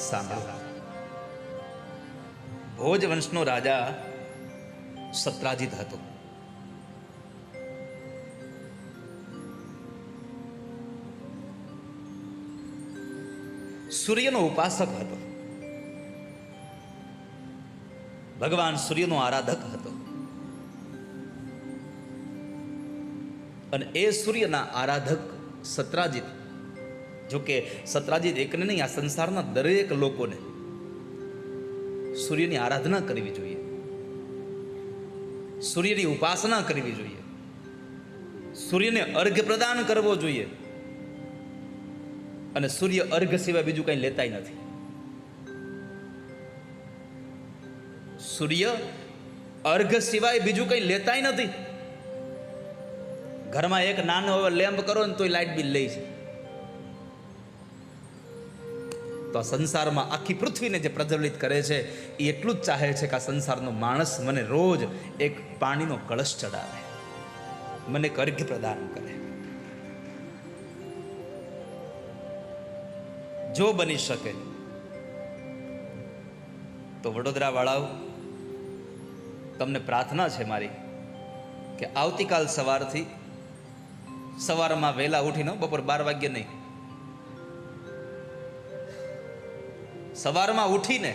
સાંભળો. ભોજ વંશનો રાજા સત્રાજીત હતો. સૂર્યનો ઉપાસક હતો. ભગવાન સૂર્યનો આરાધક હતો. અને એ સૂર્યના આરાધક સત્રાજીત જો સતરાજીત એકને નહીં, આ સંસારના દરેક લોકોને સૂર્યની આરાધના કરવી જોઈએ. સૂર્યની ઉપાસના કરવી જોઈએ. સૂર્યને અર્ઘ પ્રદાન કરવો જોઈએ. અને સૂર્ય અર્ઘ સિવાય બીજું કંઈ લેતાય નથી. સૂર્ય અર્ઘ સિવાય બીજું કંઈ લેતાય નથી. ઘરમાં એક નાનો હવે લેમ્પ કરો ને તોય લાઇટ બિલ લે છે. તો આ સંસારમાં આખી પૃથ્વીને જે પ્રજ્વલિત કરે છે, એ એટલું જ ચાહે છે કે આ સંસારનો માણસ મને રોજ એક પાણીનો કળશ ચડાવે, મને અર્ઘ્ય પ્રદાન કરે. જો બની શકે, તો વડોદરા વાળાઓ તમને પ્રાર્થના છે મારી કે આવતીકાલ સવારથી સવારમાં વહેલા ઉઠીને બપોર બાર વાગ્યે નહીં સવારમાં ઉઠીને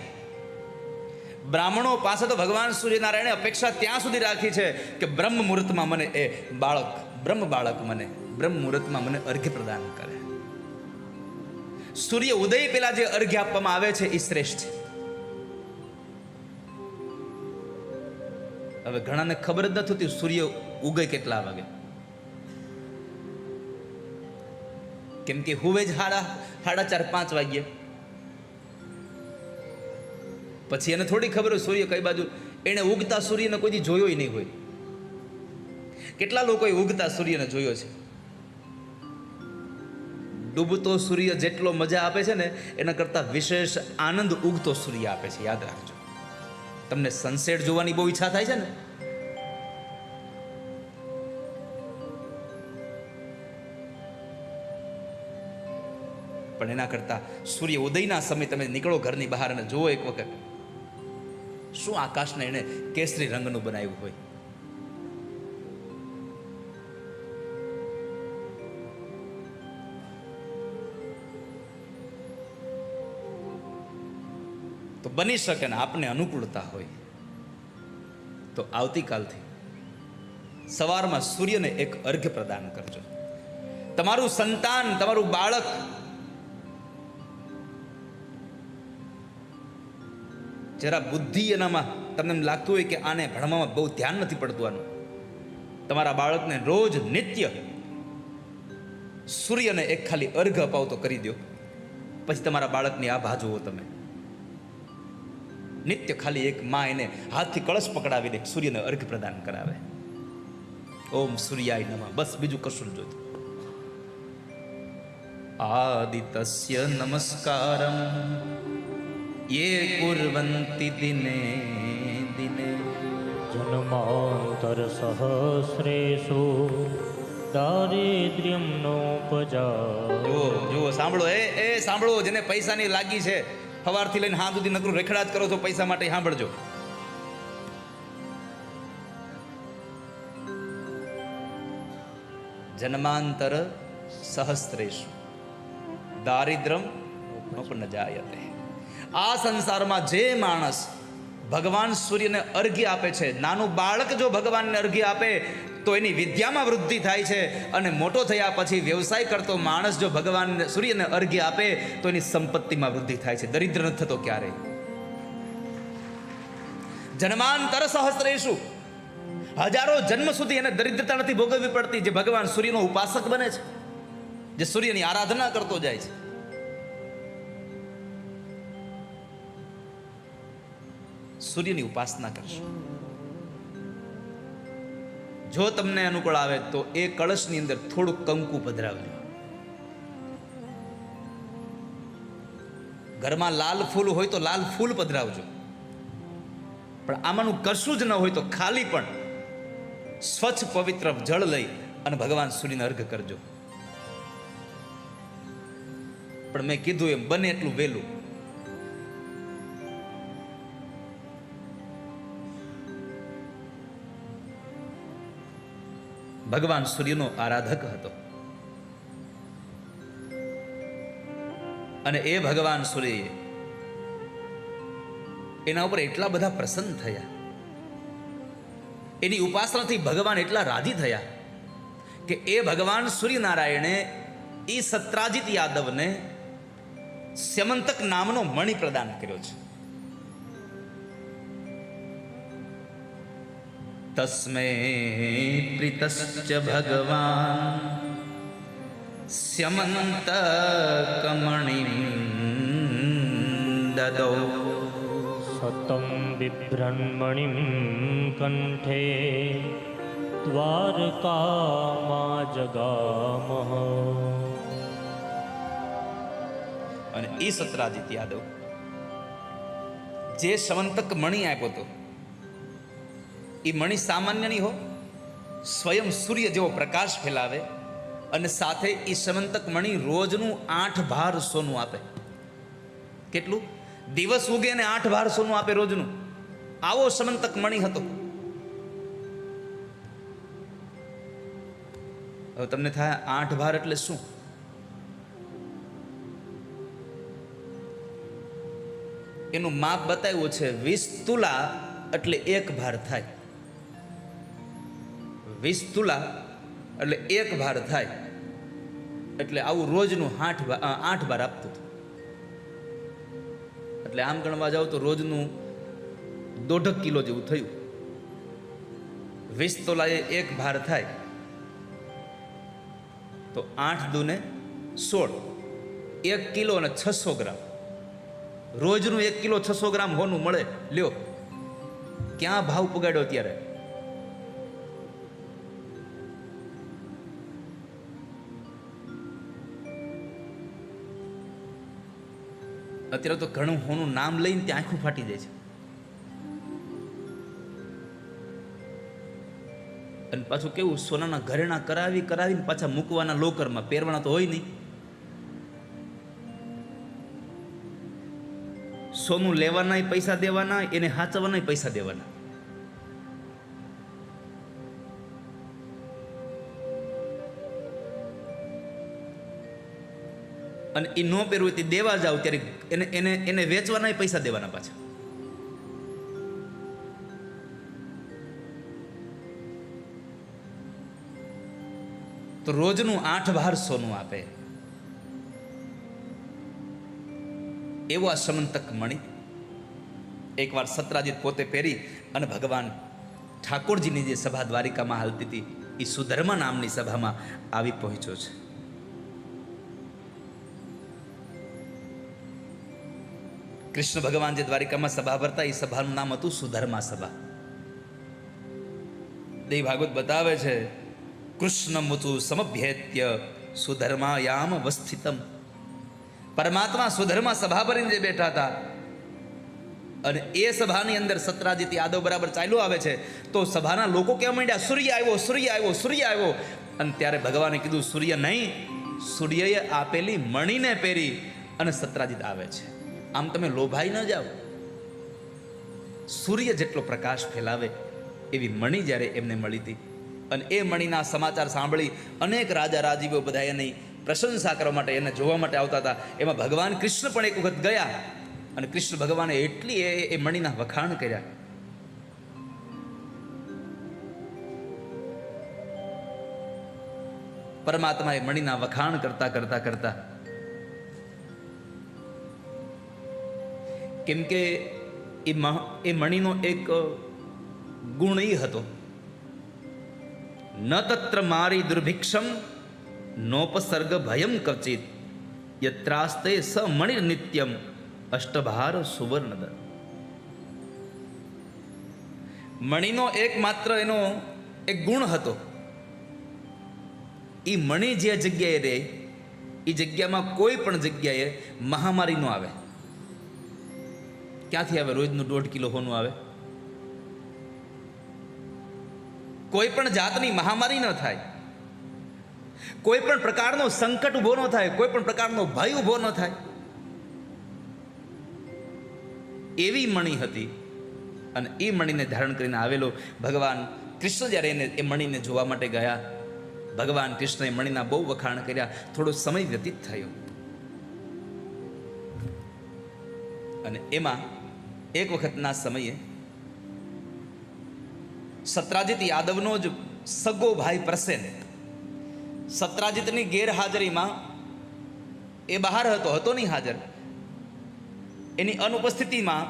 બ્રાહ્મણો પાસે તો ભગવાન સૂર્યનારાયણે અપેક્ષા ત્યાં સુધી રાખી છે કે બ્રહ્મ મુહૂર્તમાં મને એ બાળક, બ્રહ્મ બાળક મને, બ્રહ્મ મુહૂર્તમાં મને અર્ઘ્ય પ્રદાન કરે. સૂર્ય ઉદય પેલા જે અર્ઘ્ય આપવામાં આવે છે એ શ્રેષ્ઠ છે. હવે ઘણાને ખબર જ નથી હોતી સૂર્ય ઉગે કેટલા વાગે. કેમ કે હુવે જ હાડા સાડા ચાર પાંચ વાગ્યે. પછી એને થોડી ખબર હોય સૂર્ય કઈ બાજુ. એણે ઉગતા સૂર્યને કોઈ દી જોયો નહીં હોય. કેટલા લોકોએ ઉગતા સૂર્યને જોયો છે? ડૂબતો સૂર્ય જેટલો મજા આપે છે ને, એના કરતાં વિશેષ આનંદ ઉગતો સૂર્ય આપે છે. યાદ રાખજો. તમને સનસેટ જોવાની બહુ ઈચ્છા થાય છે ને? પણ એના કરતાં સૂર્ય ઉદયના સમય તમે નીકળો ઘરની બહાર અને જુઓ એક વખત. શું આકાશને એણે કેસરી રંગનું બનાવ્યું હોય? તો બની શકે ને આપને અનુકૂળતા હોય. તો આવતીકાલથી સવારમાં સૂર્યને એક અર્ઘ્ય પ્રદાન કરજો. તમારું સંતાન, તમારું બાળક જરા બુદ્ધિ એનામાં તમને એમ લાગતું હોય કે આને ભણવામાં બહુ ધ્યાન નથી પડતું આનું. તમારા બાળકને રોજ નિત્ય સૂર્યને એક ખાલી અર્ઘ અપાવતો કરી દો પછી તમારા બાળકની આ ભા જુઓ તમે. નિત્ય ખાલી એક માં એને હાથથી કળશ પકડાવીને સૂર્યને અર્ઘ પ્રદાન કરાવે. ઓમ સૂર્યાય નમઃ. બસ બીજું કશું જોતું. આદિત્ય નમસ્કારમ. યે कुर्वन्ति દિને દિને જન્માંતર સહસ્રેષુ દારિદ્ર્યમ નોપજા જુઓ જુઓ સાંભળો એ એ સાંભળો જેને પૈસાની લાગી છે સવારથી લઈને હાથ સુધી નકરું રેખડા જ કરો છો પૈસા માટે સાંભળજો. જન્માંતર સહસ્ત્રેષુ દારિદ્રમ ન જાયતે. આ સંસારમાં જે માણસ ભગવાન સૂર્યને અર્ઘ્ય આપે છે, નાનું બાળક જો ભગવાનને અર્ઘ્ય આપે, તો એની વિદ્યામાં વૃદ્ધિ થાય છે અને મોટો થયા પછી વ્યવસાય કરતો માણસ જો ભગવાન સૂર્યને અર્ઘ્ય આપે, તો એની સંપત્તિમાં વૃદ્ધિ થાય છે. દરિદ્ર નથી થતો ક્યારેય જન્માંતર સહસ્ત્રેષુ હજારો જન્મ સુધી એને દરિદ્રતા નથી ભોગવવી પડતી, જે ભગવાન સૂર્યનો ઉપાસક બને છે, જે સૂર્યની આરાધના કરતો જાય છે. સૂર્યની ઉપાસના કરશો. જો તમને અનુકૂળ આવે તો એ કળશની અંદર થોડુંક કંકુ પધરાવજો. ઘરમાં લાલ ફૂલ હોય તો લાલ ફૂલ પધરાવજો. પણ આમાંનું કશું જ ન હોય તો ખાલી પણ સ્વચ્છ પવિત્ર જળ લઈ અને ભગવાન સૂર્યને અર્ઘ કરજો. પણ મેં કીધું એમ બને એટલું વહેલું. ભગવાન સૂર્યનો આરાધક હતો. અને એ ભગવાન સૂર્યએ એના ઉપર એટલા બધા પ્રસન્ન થયા. એની ઉપાસનાથી ભગવાન એટલા રાજી થયા કે એ ભગવાન સૂર્યનારાયણે એ સત્રાજીત યાદવને સ્યમંતક નામનો મણિ પ્રદાન કર્યો છે. તસ્મે પ્રીતશ્ચ ભગવાન સ્યમંતકમણિ દદૌ સતમ બિભ્રન્મણિં કંઠે દ્વારકામાં જગામહ અને એ સત્રાજીત યાદવ જે સમંતક મણી આપ્યો હતો એ મણિ સામાન્ય નહીં હો. સ્વયં સૂર્ય જેવો પ્રકાશ ફેલાવે અને સાથે એ સમંતક મણિ રોજનું આઠ ભાર સોનું આપે. કેટલું? દિવસ ઉગે અને આઠ ભાર સોનું આપે રોજનું. આવો સમંતક મણી હતો. હવે તમને થાય આઠ ભાર એટલે શું? એનું માપ બતાવ્યું છે વીસ તુલા એટલે એક ભાર થાય. વીસ તુલા, એટલે એક ભાર થાય. એટલે આવું રોજનું આઠ આઠ ભાર આપતું હતું. એટલે આમ ગણવા જાઓ તો રોજનું દોઢક કિલો જેવું થયું. વીસ તોલાએ એક ભાર થાય. તો આઠ દુને સોળ. એક કિલો અને છસો ગ્રામ. રોજનું એક કિલો છસો ગ્રામ હોનું મળે. લ્યો. ક્યાં ભાવ પગાડ્યો ત્યારે? અત્યારે તો ઘણું હોનું નામ લઈને ત્યાં આંખું ફાટી જાય છે. અને પાછું કેવું, સોનાના ઘરેણા કરાવી કરાવીને પાછા મૂકવાના લોકરમાં, પહેરવાના તો હોય નહીં. સોનું લેવાના પૈસા દેવાના એને સાચવવાના પૈસા દેવાના. અને એ ન પહેરવું તે દેવા જાવ ત્યારે એને એને એને વેચવાના પૈસા દેવાના પાછા. તો રોજનું આઠ ભાર સોનું આપે. એવો આ સમંતક મણી. એકવાર સત્રાજીત પોતે પહેરી અને ભગવાન ઠાકોરજીની જે સભા દ્વારિકામાં હાલતી હતી એ સુધર્મા નામની સભામાં આવી પહોંચ્યો છે. કૃષ્ણ ભગવાન જે દ્વારિકામાં સભા ભરતા, એ સભાનું નામ હતું સુધર્મા સભા. દેવ ભાગવત બતાવે છે, કૃષ્ણ મુતુ સમભ્યેત્ય સુધર્માયામ વસ્થિતમ પરમાત્મા સુધર્મા સભા ભરીને જે બેઠા હતા, અને એ સભાની અંદર સત્રાજીત યાદવ બરાબર ચાલ્યો આવે છે, તો સભાના લોકો કહેવા માંડ્યા, સૂર્ય આવ્યો સૂર્ય આવ્યો સૂર્ય આવ્યો. અને ત્યારે ભગવાને કીધું, સૂર્ય નહીં, સૂર્યએ આપેલી મણીને પહેરી અને સત્રાજીત આવે છે. આમ તમે લોભાઈ ન જાઓ. સૂર્ય જેટલો પ્રકાશ ફેલાવે એવી મણી જ્યારે એમને મળી હતી. અને એ મણીના સમાચાર સાંભળી અનેક રાજા રાજીવો બધા એની પ્રશંસા કરવા માટે એને જોવા માટે આવતા હતા. એમાં ભગવાન કૃષ્ણ પણ એક વખત ગયા અને કૃષ્ણ ભગવાને એટલી એ એ મણીના વખાણ કર્યા. પરમાત્માએ મણીના વખાણ કરતા કરતા કરતા કેમ કે એ એ મણીનો એક ગુણ એ હતો. ન તત્ર મારી દુર્ભિક્ષમ, નોપસર્ગ ભયમ કચિત યત્રાસ્તે સ મણિર નિત્યમ, અષ્ટભાર સુવર્ણદ. મણીનો એકમાત્ર એનો એક ગુણ હતો. એ મણી જે જગ્યાએ રહે એ જગ્યામાં કોઈ પણ જગ્યાએ મહામારી ન આવે. ક્યાંથી આવે? રોજનું દોઢ કિલો હોનું આવે? કોઈ પણ જાતની મહામારી ન થાય. કોઈ પણ પ્રકારનો સંકટ ઊભો ન થાય. કોઈ પણ પ્રકારનો ભય ઊભો ન થાય. એવી મણી હતી અને એ મણીને ધારણ કરીને આવેલો ભગવાન કૃષ્ણ જ્યારે એને એ મણીને જોવા માટે ગયા, ભગવાન કૃષ્ણએ મણીના બહુ વખાણ કર્યા. થોડો સમય વ્યતીત થયો. અને એમાં એક વખતના સમયે સત્રાજીત યાદવનો જ સગો ભાઈ પ્રસેન સત્રાજીતની ગેરહાજરીમાં એ બહાર હતો હતો નહીં હાજર. એની અનુપસ્થિતિમાં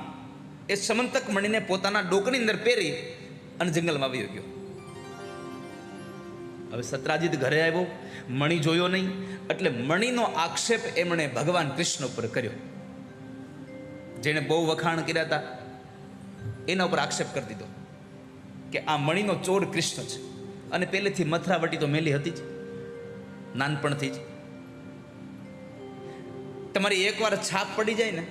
એ સમંતક મણીને પોતાના ડોકની અંદર પહેરી અને જંગલમાં વયો ગયો. હવે સત્રાજીત ઘરે આવ્યો, મણી જોયો નહીં, એટલે મણીનો આક્ષેપ એમણે ભગવાન કૃષ્ણ ઉપર કર્યો. જેણે બહુ વખાણ કર્યા હતા, એના ઉપર આક્ષેપ કરી દીધો કે આ મણીનો ચોર કૃષ્ણ છે. અને પહેલેથી મથરાવટી તો મેલી હતી જ. નાનપણથી જ. તમારી એકવાર છાપ પડી જાય ને,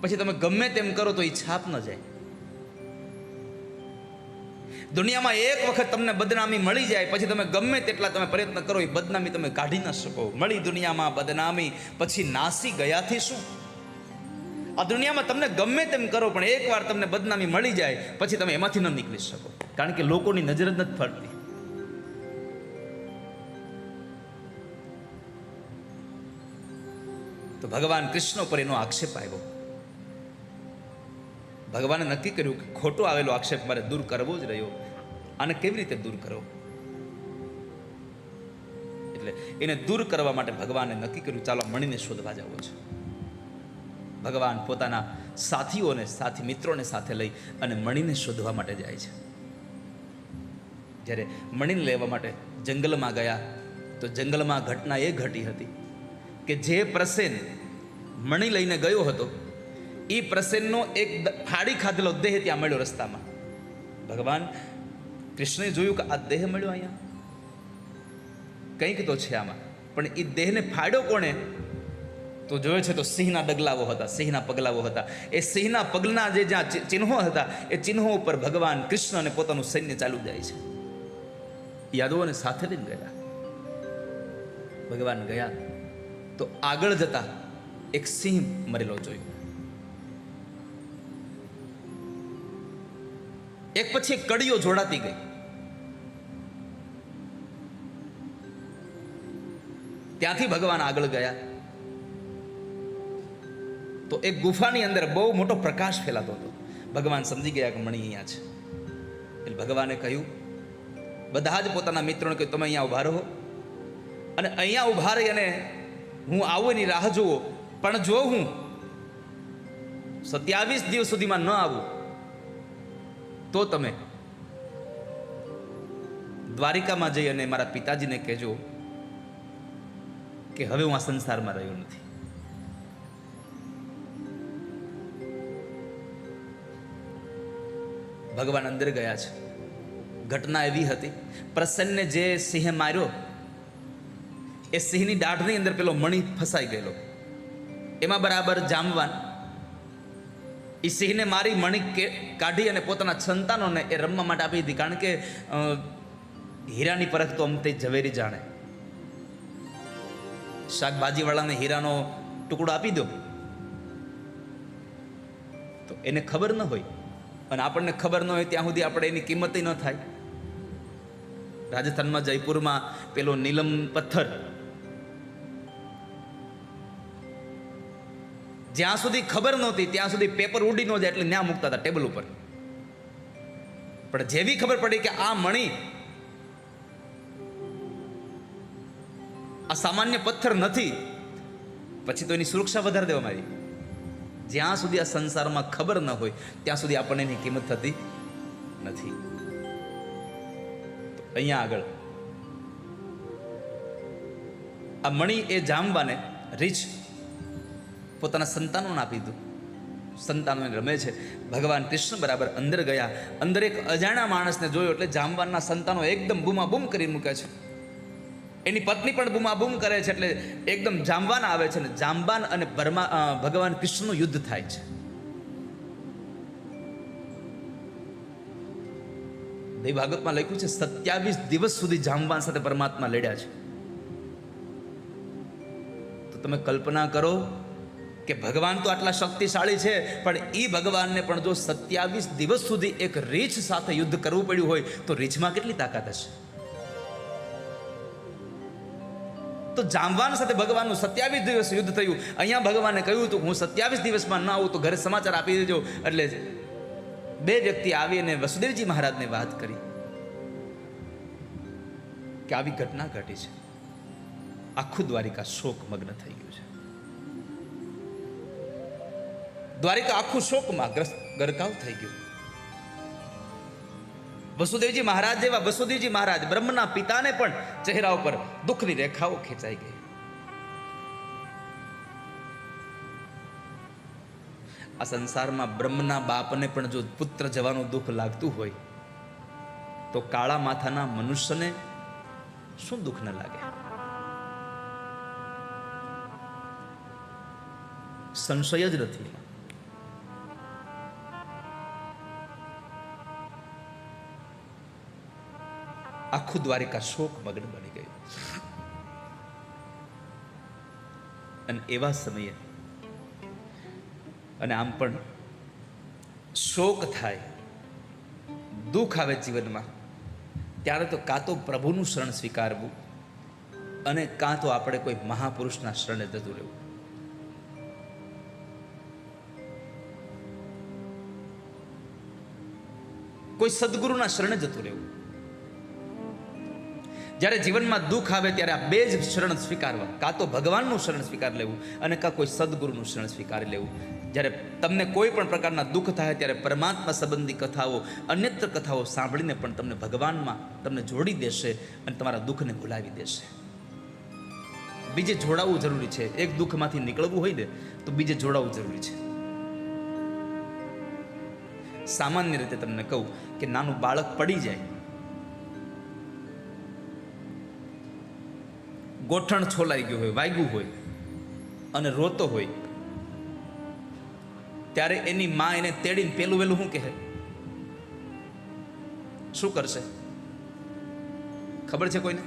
પછી તમે ગમે તેમ કરો તો એ છાપ ન જાય. દુનિયામાં એક વખત તમને બદનામી મળી જાય, પછી તમે ગમે તેટલા તમે પ્રયત્ન કરો, એ બદનામી તમે કાઢી ન શકો. મળી દુનિયામાં બદનામી, પછી નાસી ગયાથી શું? આ દુનિયામાં તમને ગમે તેમ કરો, પણ એકવાર તમને બદનામી મળી જાય, પછી તમે એમાંથી ન નીકળી શકો. કારણ કે લોકોની નજર જ નથી ફરતી. તો ભગવાન કૃષ્ણ પર એનો આક્ષેપ આવ્યો. ભગવાને નક્કી કર્યું કે ખોટો આવેલો આક્ષેપ મારે દૂર કરવો જ રહ્યો. આને કેવી રીતે દૂર કરવો? એટલે એને દૂર કરવા માટે ભગવાને નક્કી કર્યું, ચાલો મણીને શોધવા જવો છે ભગવાન પોતાના સાથીઓને, સાથી મિત્રોને સાથે લઈ અને મણીને શોધવા માટે જાય છે. જ્યારે મણીને લેવા માટે જંગલમાં ગયા, તો જંગલમાં ઘટના એ ઘટી હતી કે જે પ્રસેન મણી લઈને ગયો હતો એ પ્રસેનનો એક ફાડી ખાધેલો દેહ ત્યાં મળ્યો રસ્તામાં. ભગવાન કૃષ્ણે જોયું કે આ દેહ મળ્યો અહીંયા? કંઈક તો છે આમાં, પણ એ દેહને ફાડ્યો કોણે? તો જોયે છે તો સિંહના ડગલાઓ હતા, સિંહના પગલાઓ હતા. એ સિંહના પગલના જે જ્યાં ચિહ્નો હતા, એ ચિહ્નો ઉપર ભગવાન કૃષ્ણ અને પોતાનું સૈન્ય ચાલુ જાય છે. યાદવોને સાથે લઈને ગયા. ભગવાન ગયા તો આગળ જતા એક સિંહ મરેલો જોયો. એક પછી એક કડીઓ જોડાતી ગઈ. ત્યાંથી ભગવાન આગળ ગયા. તો એ ગુફાની અંદર બહુ મોટો પ્રકાશ ફેલાતો હતો. ભગવાન સમજી ગયા કે મણી અહીંયા છે. એટલે ભગવાને કહ્યું, બધા જ પોતાના મિત્રોને કહ્યું, તમે અહીંયા ઊભા રહો. અને અહીંયા ઊભા રહી અને હું આવું એની રાહ જુઓ. પણ જો હું સત્યાવીસ દિવસ સુધીમાં ન આવું, તો તમે દ્વારિકામાં જઈ અને મારા પિતાજીને કહેજો કે હવે હું આ સંસારમાં રહ્યો નથી. ભગવાન અંદર ગયા છે. ઘટના એવી હતી, પ્રસન્નને જે સિંહે માર્યો, એ સિંહની દાઢની અંદર પેલો મણી ફસાઈ ગયેલો. એમાં બરાબર જામવાન એ સિંહને મારી મણી કાઢી અને પોતાના સંતાનોને એ રમવા માટે આપી દીધી. કારણ કે હીરાની પરખ તો અમતે ઝવેરી જાણે. શાકભાજીવાળાને હીરાનો ટુકડો આપી દો. તો એને ખબર ન હોય અને આપણને ખબર ન હોય ત્યાં સુધી આપણે એની કિંમત ન થાય. રાજસ્થાનમાં જયપુરમાં પેલો નીલમ પથ્થર. જ્યાં સુધી ખબર નહોતી, ત્યાં સુધી પેપર ઉડી ન જાય એટલે ન્યા મૂકતા હતા ટેબલ ઉપર. પણ જેવી ખબર પડી કે આ મણી આ સામાન્ય પથ્થર નથી, પછી તો એની સુરક્ષા વધારે દેવામાં આવી. જ્યાં સુધી આ સંસારમાં ખબર ન હોય, ત્યાં સુધી આપણને એની કિંમત થતી નથી. અહીંયા આગળ. આ મણી એ જામવાને રીછ પોતાના સંતાનોને આપી દીધું. સંતાનોને રમે છે. ભગવાન કૃષ્ણ બરાબર અંદર ગયા. અંદર એક અજાણ્યા માણસને જોયો એટલે જામવાનના સંતાનો એકદમ બૂમા બૂમ કરી મૂકે છે. એની પત્ની પણ બૂમાબૂમ કરે છે એટલે એકદમ જામવાન આવે છે ને જામવાન અને બર્મા ભગવાન કૃષ્ણનું યુદ્ધ થાય છે. દેવ ભાગવતમાં લખ્યું છે, સત્યાવીસ દિવસ સુધી જામવાન સાથે પરમાત્મા લડ્યા છે. તો તમે કલ્પના કરો કે ભગવાન તો આટલા શક્તિશાળી છે, પણ એ ભગવાનને પણ જો સત્યાવીસ દિવસ સુધી એક રીછ સાથે યુદ્ધ કરવું પડ્યું હોય, તો રીછમાં કેટલી તાકાત હશે? તો જામવાન સાથે ભગવાનનું સત્યાવીસ દિવસ યુદ્ધ થયું. અહીંયા ભગવાને કહ્યું હતું, હું સત્યાવીસ દિવસમાં ન આવું તો ઘરે સમાચાર આપી દેજો. એટલે બે વ્યક્તિ આવી અને વસુદેવજી મહારાજને વાત કરી કે આવી ઘટના ઘટી છે. આખું દ્વારિકા શોક મગ્ન થઈ ગયું છે. દ્વારિકા આખું શોકમાં ગરકાવ થઈ ગયું. વસુદેવજી મહારાજ જેવા વસુદેવજી મહારાજ બ્રહ્મના પિતાને પણ ચહેરા ઉપર દુઃખની રેખાઓ ખેંચાઈ ગઈ. આ સંસારમાં બ્રહ્મના બાપને પણ જો પુત્ર જવાનું દુઃખ લાગતું હોય, તો કાળા માથાના મનુષ્યને શું દુઃખ ન લાગે? સંશય જ નથી. આખું દ્વારિકા શોક મગ્ન બની ગયું. અને એવા સમયે, અને આમ પણ શોક થાય, દુઃખ આવે જીવનમાં, ત્યારે તો કાં તો પ્રભુનું શરણ સ્વીકારવું અને કાં તો આપણે કોઈ મહાપુરુષના શરણે જતું રહેવું. કોઈ સદગુરુના શરણે જતું રહેવું. જ્યારે જીવનમાં દુઃખ આવે ત્યારે આ બે જ શરણ સ્વીકારવા. કાં તો ભગવાનનું શરણ સ્વીકાર લેવું અને કાં કોઈ સદગુરુનું શરણ સ્વીકારી લેવું. જ્યારે તમને કોઈ પણ પ્રકારના દુઃખ થાય ત્યારે પરમાત્મા સંબંધી કથાઓ, અન્યત્ર કથાઓ સાંભળીને પણ તમને ભગવાનમાં તમને જોડી દેશે અને તમારા દુઃખને ભૂલાવી દેશે. બીજે જોડાવવું જરૂરી છે. એક દુઃખમાંથી નીકળવું હોય ને, તો બીજે જોડાવવું જરૂરી છે. સામાન્ય રીતે તમને કહું કે નાનું બાળક પડી જાય ગોઠણ છોલાઈ ગયું હોય, વાગ્યું હોય અને રોતો હોય, ત્યારે એની માં એને તેડીને પેલું વેલું શું કહે? શું કરશે? ખબર છે કોઈને?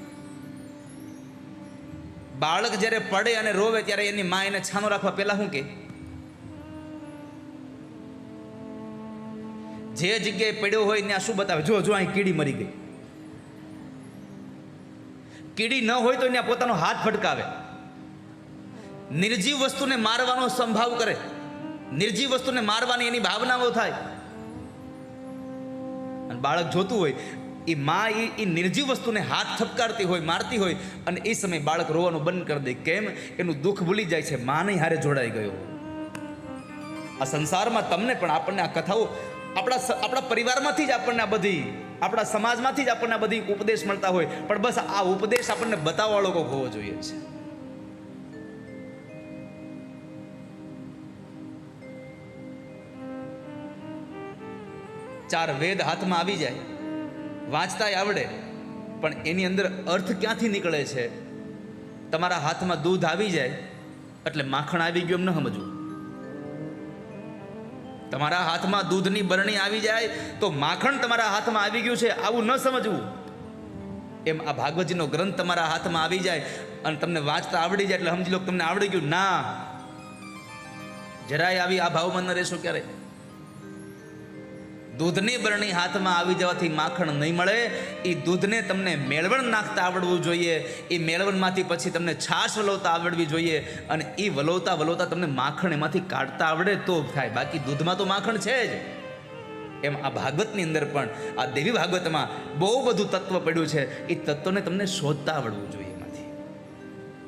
બાળક જ્યારે પડે અને રોવે ત્યારે એની માં એને છાનો રાખવા પહેલા શું કે જે જગ્યાએ પડ્યો હોય ત્યાં શું બતાવે? જો જો, અહીં કીડી મરી ગઈ. કીડી ન હોય તો એને પોતાનો હાથ ફટકાવે નિર્જીવ વસ્તુને મારવાનો સંભાવ કરે. નિર્જીવ વસ્તુને મારવાની એની ભાવનાઓ થાય. અને બાળક જોતું હોય એ મા એ નિર્જીવ વસ્તુને હાથ થપકારતી હોય, મારતી હોય, અને એ સમયે બાળક રોવાનું બંધ કરી દે. કેમ? એનું દુઃખ ભૂલી જાય છે. માને હારે જોડાઈ ગયો. આ સંસારમાં તમને પણ આપણને આ કથાઓ આપણા આપણા પરિવારમાંથી જ આપણને આ બધી આપણા સમાજમાંથી જ આપણને બધી ઉપદેશ મળતા હોય. પણ બસ આ ઉપદેશ આપણને બતાવવા વાળો કોઈક હોવો જોઈએ છે ચાર વેદ હાથમાં આવી જાય. વાંચતાય આવડે, પણ એની અંદર અર્થ ક્યાંથી નીકળે છે? તમારા હાથમાં દૂધ આવી જાય, એટલે માખણ આવી ગયું એમ ન સમજવું. તમારા હાથમાં દૂધની બરણી આવી જાય તો માખણ તમારા હાથમાં આવી ગયું છે, આવું ન સમજવું. એમ આ ભાગવતજીનો ગ્રંથ તમારા હાથમાં આવી જાય અને તમને વાંચતા આવડી જાય એટલે સમજી લો તમને આવડી ગયું. ના. જરાય આવી આ ભાવમાં ન રહેશો ક્યારે દૂધની બરણી હાથમાં આવી જવાથી માખણ નહીં મળે. એ દૂધને તમને મેળવણ નાખતા આવડવું જોઈએ. એ મેળવણમાંથી પછી તમને છાશ વલોવતા આવડવી જોઈએ અને એ વલોવતા વલોવતા તમને માખણ એમાંથી કાઢતા આવડે તો થાય. બાકી દૂધમાં તો માખણ છે જ. એમ આ ભાગવતની અંદર પણ, આ દેવી ભાગવતમાં બહુ બધું તત્વ પડ્યું છે. એ તત્વને તમને શોધતા આવડવું જોઈએ.